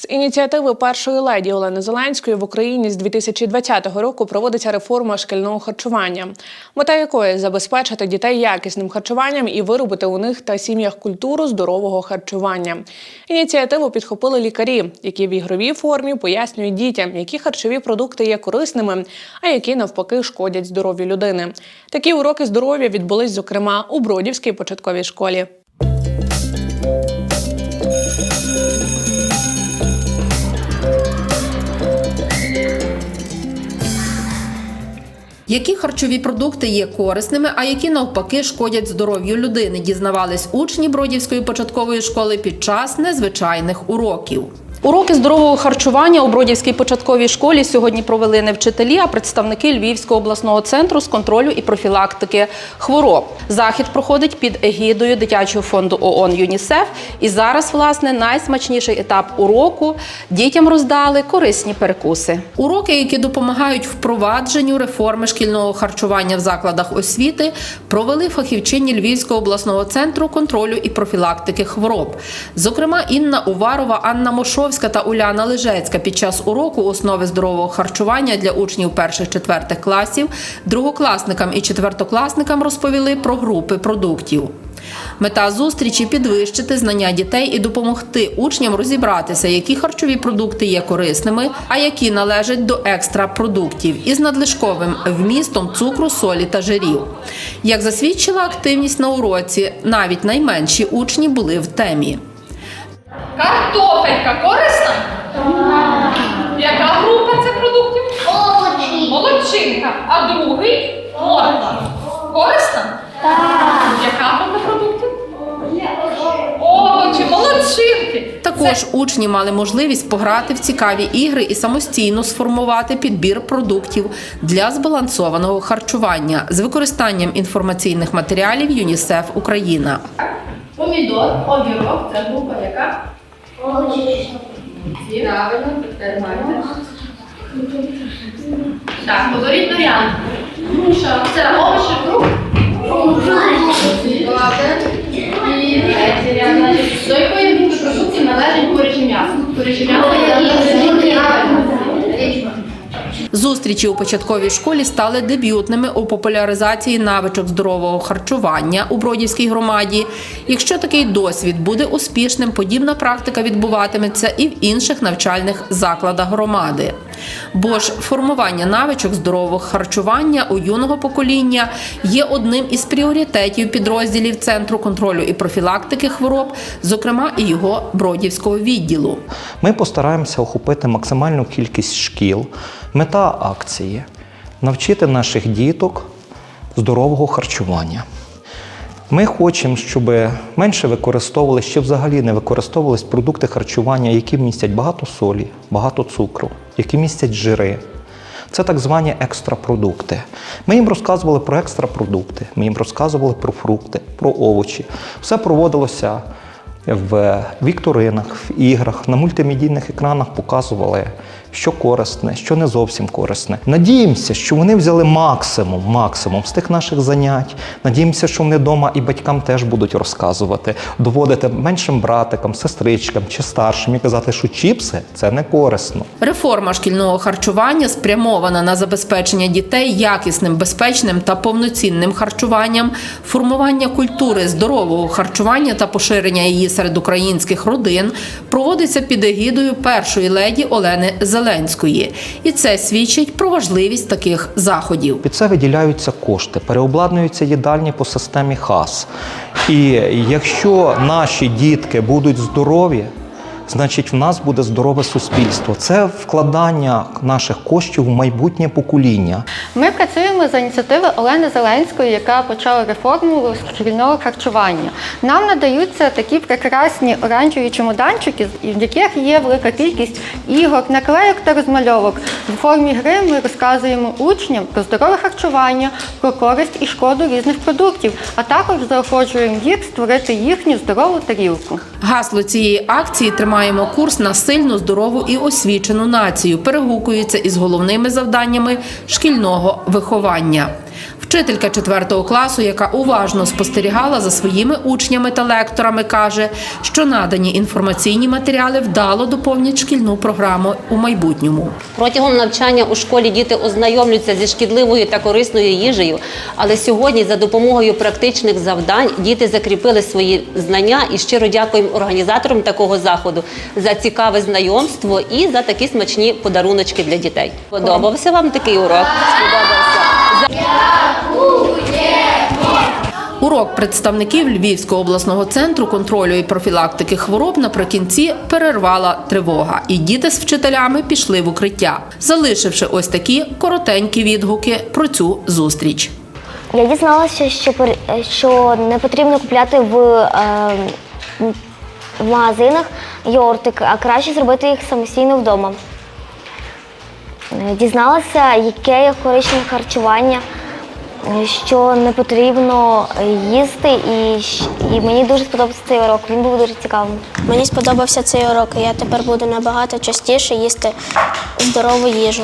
З ініціативи першої леді Олени Зеленської в Україні з 2020 року проводиться реформа шкільного харчування, мета якої забезпечити дітей якісним харчуванням і виробити у них та сім'ях культуру здорового харчування. Ініціативу підхопили лікарі, які в ігровій формі пояснюють дітям, які харчові продукти є корисними, а які навпаки шкодять здоров'ю людини. Такі уроки здоров'я відбулись, зокрема, у Бродівській початковій школі. Які харчові продукти є корисними, а які навпаки шкодять здоров'ю людини, дізнавались учні Бродівської початкової школи під час незвичайних уроків. Уроки здорового харчування у Бродівській початковій школі сьогодні провели не вчителі, а представники Львівського обласного центру з контролю і профілактики хвороб. Захід проходить під егідою дитячого фонду ООН ЮНІСЕФ. І зараз, власне, найсмачніший етап уроку дітям роздали корисні перекуси. Уроки, які допомагають впровадженню реформи шкільного харчування в закладах освіти, провели фахівчині Львівського обласного центру контролю і профілактики хвороб. Зокрема, Інна Уварова, Анна Мошовська та Уляна Лежецька під час уроку основи здорового харчування для учнів перших-четвертих класів другокласникам і четвертокласникам розповіли про групи продуктів. Мета зустрічі підвищити знання дітей і допомогти учням розібратися, які харчові продукти є корисними, а які належать до екстра продуктів із надлишковим вмістом цукру, солі та жирів. Як засвідчила активність на уроці, навіть найменші учні були в темі. Картопелька корисна? Яка група це продуктів? Молодчинка. А другий морква. Корисна? Так. Яка група продуктів? Овочі, молодчинки. Також учні мали можливість пограти в цікаві ігри і самостійно сформувати підбір продуктів для збалансованого харчування з використанням інформаційних матеріалів ЮНІСЕФ Україна. Помідор, огірок, це група яка? Правильно, тепер маєте. Так, говоріть варіант. Груша. Це овочі, фрукт? Добре. І третій ряд. До якої групи продуктів належить куряче м'ясо? Куряче м'ясо. Зустрічі у початковій школі стали дебютними у популяризації навичок здорового харчування у Бродівській громаді. Якщо такий досвід буде успішним, подібна практика відбуватиметься і в інших навчальних закладах громади. Бо ж формування навичок здорового харчування у юного покоління є одним із пріоритетів підрозділів Центру контролю і профілактики хвороб, зокрема і його бродівського відділу. Ми постараємося охопити максимальну кількість шкіл. Мета акції навчити наших діток здорового харчування. Ми хочемо, щоб менше використовували, ще взагалі не використовувались продукти харчування, які містять багато солі, багато цукру, які містять жири. Це так звані екстрапродукти. Ми їм розказували про екстрапродукти, ми їм розказували про фрукти, про овочі. Все проводилося в вікторинах, в іграх, на мультимедійних екранах показували, що корисне, що не зовсім корисне. Надіємося, що вони взяли максимум, максимум з тих наших занять. Надіємося, що вони вдома і батькам теж будуть розказувати, доводити меншим братикам, сестричкам чи старшим і казати, що чіпси це не корисно. Реформа шкільного харчування спрямована на забезпечення дітей якісним, безпечним та повноцінним харчуванням, формування культури здорового харчування та поширення її серед українських родин проводиться під егідою першої леді Олени Зеленської, і це свідчить про важливість таких заходів. Під це виділяються кошти, переобладнуються їдальні по системі ХАС. І якщо наші дітки будуть здорові, значить в нас буде здорове суспільство. Це вкладання наших коштів в майбутнє покоління. Ми працюємо за ініціативи Олени Зеленської, яка почала реформу шкільного харчування. Нам надаються такі прекрасні оранжеві чемоданчики, в яких є велика кількість ігор, наклейок та розмальовок. В формі гри ми розказуємо учням про здорове харчування, про користь і шкоду різних продуктів, а також заохочуємо їх створити їхню здорову тарілку. Гасло цієї акції тримаємо курс на сильну, здорову і освічену націю. Перегукується із головними завданнями шкільного виховання. Вчителька 4 класу, яка уважно спостерігала за своїми учнями та лекторами, каже, що надані інформаційні матеріали вдало доповнять шкільну програму у майбутньому. Протягом навчання у школі діти ознайомлюються зі шкідливою та корисною їжею, але сьогодні за допомогою практичних завдань діти закріпили свої знання і щиро дякуємо організаторам такого заходу за цікаве знайомство і за такі смачні подаруночки для дітей. Подобався вам такий урок? Сподобався. Урок представників Львівського обласного центру контролю і профілактики хвороб наприкінці перервала тривога, і діти з вчителями пішли в укриття, залишивши ось такі коротенькі відгуки про цю зустріч. Я дізналася, що, що не потрібно купляти в, е, в магазинах йогуртик, а краще зробити їх самостійно вдома. Дізналася, яке є корисне харчування, що не потрібно їсти, і, і мені дуже сподобався цей урок. Він був дуже цікавим. Мені сподобався цей урок, і я тепер буду набагато частіше їсти здорову їжу.